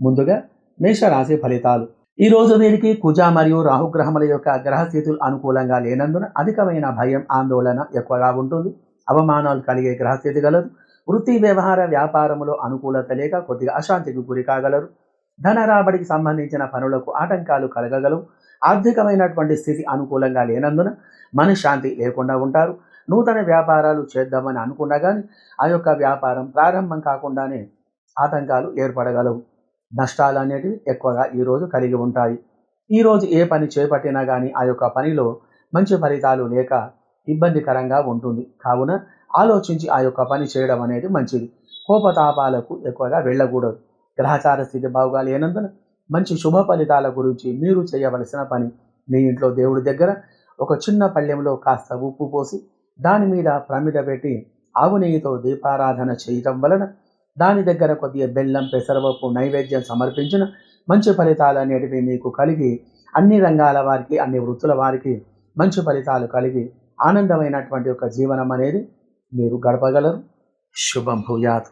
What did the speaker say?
ముందుగా మేషరాశి ఫలితాలు. ఈ రోజు వీరికి కుజ మరియు రాహుగ్రహముల యొక్క గ్రహస్థితులు అనుకూలంగా లేనందున అధికమైన భయం ఆందోళన ఎక్కువగా ఉంటుంది. అవమానాలు కలిగే గ్రహస్థితి గలరు వృత్తి వ్యవహార వ్యాపారములో అనుకూలత లేక కొద్దిగా అశాంతికి గురి కాగలరు. ధన రాబడికి సంబంధించిన పనులకు ఆటంకాలు కలగగలవు. ఆర్థికమైనటువంటి స్థితి అనుకూలంగా లేనందున మనశ్శాంతి లేకుండా ఉంటారు. నూతన వ్యాపారాలు చేద్దామని అనుకున్నా కానీ ఆ యొక్క వ్యాపారం ప్రారంభం కాకుండానే ఆటంకాలు ఏర్పడగలవు. నష్టాలు అనేటివి ఎక్కువగా ఈరోజు కలిగి ఉంటాయి. ఈరోజు ఏ పని చేపట్టినా కానీ ఆ యొక్క పనిలో మంచి ఫలితాలు లేక ఇబ్బందికరంగా ఉంటుంది. కావున ఆలోచించి ఆ యొక్క పని చేయడం అనేది మంచిది. కోపతాపాలకు ఎక్కువగా వెళ్ళకూడదు. గ్రహచార స్థితి బాగుగా లేనందున మంచి శుభ ఫలితాల గురించి మీరు చేయవలసిన పని మీ ఇంట్లో దేవుడి దగ్గర ఒక చిన్న పళ్ళెంలో కాస్త ఉప్పు పోసి దాని మీద ప్రమిద పెట్టి ఆవు నెయ్యితో దీపారాధన చేయటం వలన దాని దగ్గర కొద్దిగా బెల్లం పెసరపప్పు నైవేద్యం సమర్పించిన మంచి ఫలితాలు అనేటివి మీకు కలిగి అన్ని రంగాల వారికి అన్ని వృత్తుల వారికి మంచి ఫలితాలు కలిగి ఆనందమైనటువంటి ఒక జీవనం అనేది మీరు గడపగలరు. శుభం భూయాత్.